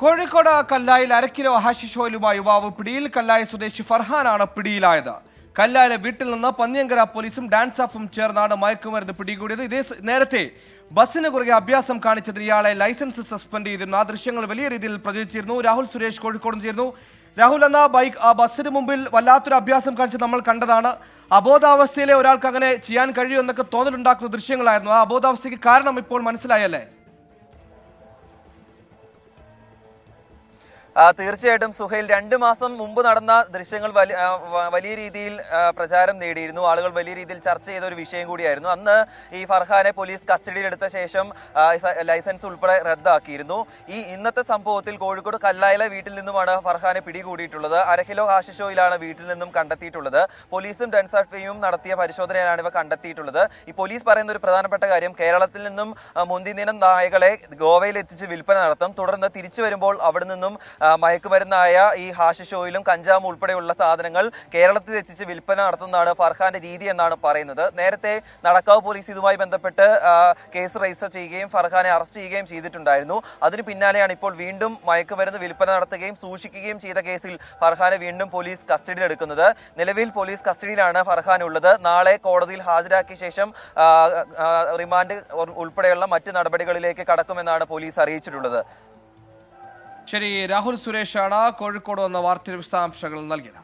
കോഴിക്കോട് കല്ലായിൽ അരക്കിലോ ഹാഷിഷോയിലുമായ യുവാവ് പിടിയിൽ കല്ലായ സ്വദേശി ഫർഹാനാണ് പിടിയിലായത്. കല്ലായിലെ വീട്ടിൽ നിന്ന് പന്നിയങ്കര പോലീസും ഡാൻസ് ഓഫും ചേർന്നാണ് മയക്കുമരുന്ന് പിടികൂടിയത്. ഇതേ നേരത്തെ ബസ്സിന് കുറുകെ അഭ്യാസം കാണിച്ചതിന് ഇയാളെ ലൈസൻസ് സസ്പെൻഡ് ചെയ്തിരുന്നു. ആ ദൃശ്യങ്ങൾ വലിയ രീതിയിൽ പ്രചരിച്ചിരുന്നു. രാഹുൽ സുരേഷ് കോഴിക്കോട് ചേർന്നു. രാഹുൽ എന്ന ബൈക്ക് ആ ബസ്സിന് മുമ്പിൽ വല്ലാത്തൊരു അഭ്യാസം കാണിച്ച് നമ്മൾ കണ്ടതാണ്. അബോധാവസ്ഥയിലെ ഒരാൾക്ക് അങ്ങനെ ചെയ്യാൻ കഴിയൂ എന്നൊക്കെ തോന്നലുണ്ടാക്കുന്ന ദൃശ്യങ്ങളായിരുന്നു. ആ അബോധാവസ്ഥയ്ക്ക് കാരണം ഇപ്പോൾ മനസ്സിലായല്ലേ? തീർച്ചയായിട്ടും സുഹൈൽ രണ്ട് മാസം മുമ്പ് നടന്ന ദൃശ്യങ്ങൾ വലിയ രീതിയിൽ പ്രചാരം നേടിയിരുന്നു. ആളുകൾ വലിയ രീതിയിൽ ചർച്ച ചെയ്ത ഒരു വിഷയം കൂടിയായിരുന്നു. അന്ന് ഈ ഫർഹാനെ പോലീസ് കസ്റ്റഡിയിലെടുത്ത ശേഷം ലൈസൻസ് ഉൾപ്പെടെ റദ്ദാക്കിയിരുന്നു. ഈ ഇന്നത്തെ സംഭവത്തിൽ കോഴിക്കോട് കല്ലായിലെ വീട്ടിൽ നിന്നുമാണ് ഫർഹാനെ പിടികൂടിയിട്ടുള്ളത്. അരഹിലോ ഹാഷിഷോയിലാണ് വീട്ടിൽ നിന്നും കണ്ടെത്തിയിട്ടുള്ളത്. പോലീസും ഡെൻസാഫിയും നടത്തിയ പരിശോധനയിലാണ് ഇവ കണ്ടെത്തിയിട്ടുള്ളത്. ഈ പോലീസ് പറയുന്ന ഒരു പ്രധാനപ്പെട്ട കാര്യം കേരളത്തിൽ നിന്നും മുന്തിനം മുന്തിനിനം നായകളെ ഗോവയിൽ എത്തിച്ച് വിൽപ്പന നടത്തും. തുടർന്ന് തിരിച്ചു വരുമ്പോൾ അവിടെ നിന്നും മയക്കുമരുന്നായ ഈ ഹാഷിഷ് ഓയിലും കഞ്ചാവും ഉൾപ്പെടെയുള്ള സാധനങ്ങൾ കേരളത്തിൽ എത്തിച്ച് വിൽപ്പന നടത്തുന്നതാണ് ഫർഹാന്റെ രീതി എന്നാണ് പറയുന്നത്. നേരത്തെ നടക്കാവ് പോലീസ് ഇതുമായി ബന്ധപ്പെട്ട് കേസ് രജിസ്റ്റർ ചെയ്യുകയും ഫർഹാനെ അറസ്റ്റ് ചെയ്യുകയും ചെയ്തിട്ടുണ്ടായിരുന്നു. അതിന് പിന്നാലെയാണ് ഇപ്പോൾ വീണ്ടും മയക്കുമരുന്ന് വിൽപ്പന നടത്തുകയും സൂക്ഷിക്കുകയും ചെയ്ത കേസിൽ ഫർഹാനെ വീണ്ടും പോലീസ് കസ്റ്റഡിയിൽ എടുക്കുന്നത് നിലവിൽ പോലീസ് കസ്റ്റഡിയിലാണ് ഫർഹാൻ ഉള്ളത് നാളെ കോടതിയിൽ ഹാജരാക്കിയ ശേഷം റിമാൻഡ് ഉൾപ്പെടെയുള്ള മറ്റ് നടപടികളിലേക്ക് കടക്കുമെന്നാണ് പോലീസ് അറിയിച്ചിട്ടുള്ളത്. ശരി രാഹുൽ സുരേഷാണ് കോഴിക്കോട് വന്ന വാർത്തയുടെ വിശദാംശങ്ങൾ നൽകിയത്.